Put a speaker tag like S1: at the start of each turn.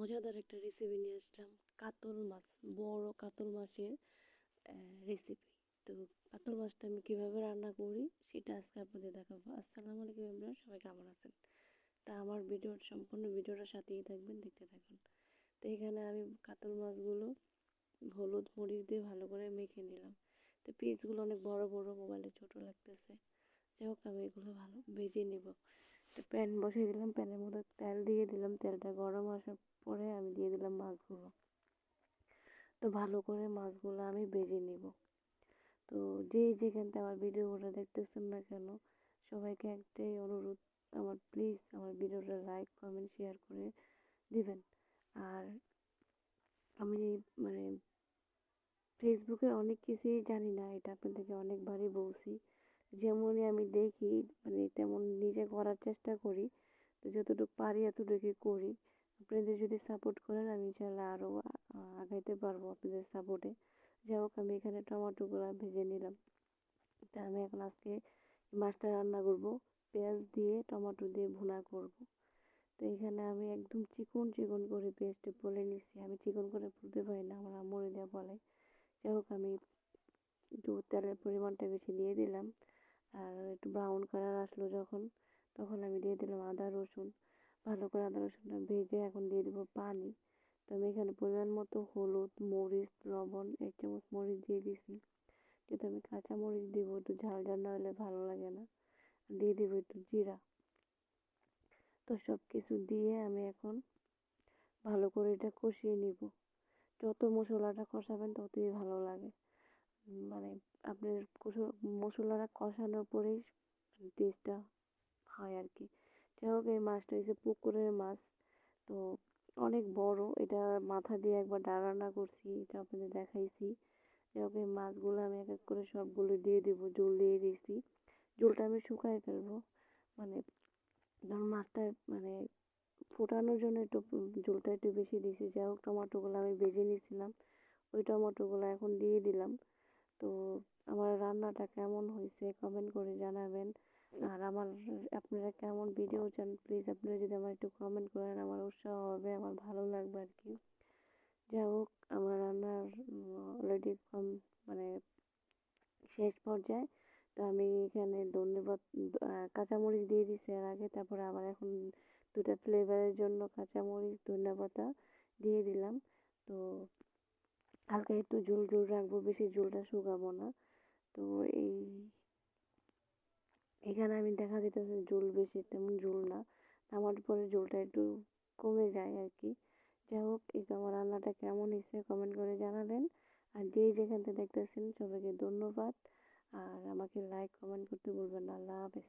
S1: মজাদার একটা রেসিপি নিয়ে আসলাম, কাতল মাছ, বড় কাতল মাছের রেসিপি তো কাতল মাছটা আমি কীভাবে রান্না করি সেটা আজকে আপনাদের দেখাবো। আসসালামু আলাইকুম ইমরান, সবাই কেমন আছেন? তা আমার ভিডিওর সম্পূর্ণ ভিডিওটার সাথেই থাকবেন, দেখতে থাকুন। তো এখানে আমি কাতল মাছগুলো হলুদ মরিচ দিয়ে ভালো করে মেখে নিলাম। তো পিসগুলো অনেক বড় বড়, মোবাইলে ছোট লাগতেছে। যাই হোক, আমি এগুলো ভালো ভেজে নেব। প্যান বসিয়ে দিলাম, প্যানের মধ্যে তেল দিয়ে দিলাম, তেলটা গরম আসার পরে আমি দিয়ে দিলাম মাছগুলো। তো ভালো করে মাছগুলো আমি ভেজে নেব। তো যে যেখান থেকে আমার ভিডিওটা দেখতেছেন না কেন, সবাইকে একটাই অনুরোধ, আমার প্লিজ আমার ভিডিওটা লাইক কমেন্ট শেয়ার করে দিবেন। আর আমি মানে ফেসবুকের অনেক কিছুই জানি না, এটা আপনাদেরকে অনেকবারই বলছি। যেমনই আমি দেখি মানে তেমন নিজে করার চেষ্টা করি। তো যতটুকু পারি এতটুকুই করি। আপনাদের যদি সাপোর্ট করেন, আমি ইনশাল্লাহ আরও আগাইতে পারব আপনাদের সাপোর্টে যাই হোক, আমি এখানে টমেটোগুলো ভেজে নিলাম। তা আমি এখন আজকে মাছটা রান্না করব। পেঁয়াজ দিয়ে, টমেটো দিয়ে ভুনা করব। তো এখানে আমি একদম চিকন চিকন করে পেঁয়াজটা বলে নিচ্ছি আমি চিকন করে বলতে পারি না, আমার আম্মুরে দেওয়া বলে। যাই হোক, আমি একটু তেলের পরিমাণটা বেশি দিয়ে দিলাম। একটু ব্রাউন কালার আসলো যখন, তখন আমি দিয়ে দিলাম আদা, রসুন। ভালো করে আদা, রসুনটা ভেজে এখন দিয়ে দেবো পানি। তো আমি এখানে পরিমাণ মতো হলুদ, মরিচ, লবণ, এক চামচ মরিচ দিয়ে দিছি। যেহেতু আমি কাঁচা মরিচ দিব, একটু ঝাল ঝাল না হলে ভালো লাগে না। দিয়ে দিব একটু জিরা। তো সব কিছু দিয়ে আমি এখন ভালো করে এটা কষিয়ে নিব। যত মশলাটা কষাবেন ততই ভালো লাগে। মানে আপনার মশলাটা কষানোর পরেই টেস্টটা হয় আর কি যাই হোক, এই মাছটা হচ্ছে পুকুরের মাছ। তো অনেক বড়, এটা মাথা দিয়ে একবার ডাল রান্না করছি, এটা আপনাদের দেখাইছি। যাই হোক, এই মাছগুলো আমি এক এক করে সবগুলো দিয়ে দেবো, জল দিয়ে দিয়েছি জলটা আমি শুকাই ফেলব। মানে ধরুন মাছটা মানে ফোটানোর জন্য একটু জলটা একটু বেশি দিয়েছি যাই হোক, টমেটোগুলো আমি ভেজে নিয়েছিলাম ওই টমেটোগুলো এখন দিয়ে দিলাম। তো আমার রান্নাটা কেমন হয়েছে কমেন্ট করে জানাবেন। আর আমার আপনারা কেমন ভিডিও চান প্লিজ আপনারা যদি আমার একটু কমেন্ট করেন, আমার উৎসাহ হবে, আমার ভালো লাগবে আর কি। যাই হোক, আমার রান্নার অলরেডি মানে শেষ পর্যায়ে। তো আমি এখানে ধন্যবাদ কাঁচামরিচ দিয়ে দিচ্ছি এর আগে, তারপরে আবার এখন দুটা ফ্লেভারের জন্য কাঁচামরিচ ধন্যবাদটা দিয়ে দিলাম। হালকা একটু ঝোল ঝোল রাখব, বেশি ঝোলটা শুকাবো না। তো এই, এখানে আমি দেখা যেতেছে ঝোল বেশি তেমন ঝোল না। আমার পরে ঝোলটা একটু কমে যায় আর কি যাই হোক, এই আমার রান্নাটা কেমন হয়েছে কমেন্ট করে জানাবেন। আর যে যেখান থেকে দেখতেছেন সবাইকে ধন্যবাদ। আর আমাকে লাইক কমেন্ট করতে বলবেন আল্লাহ হাফেজ।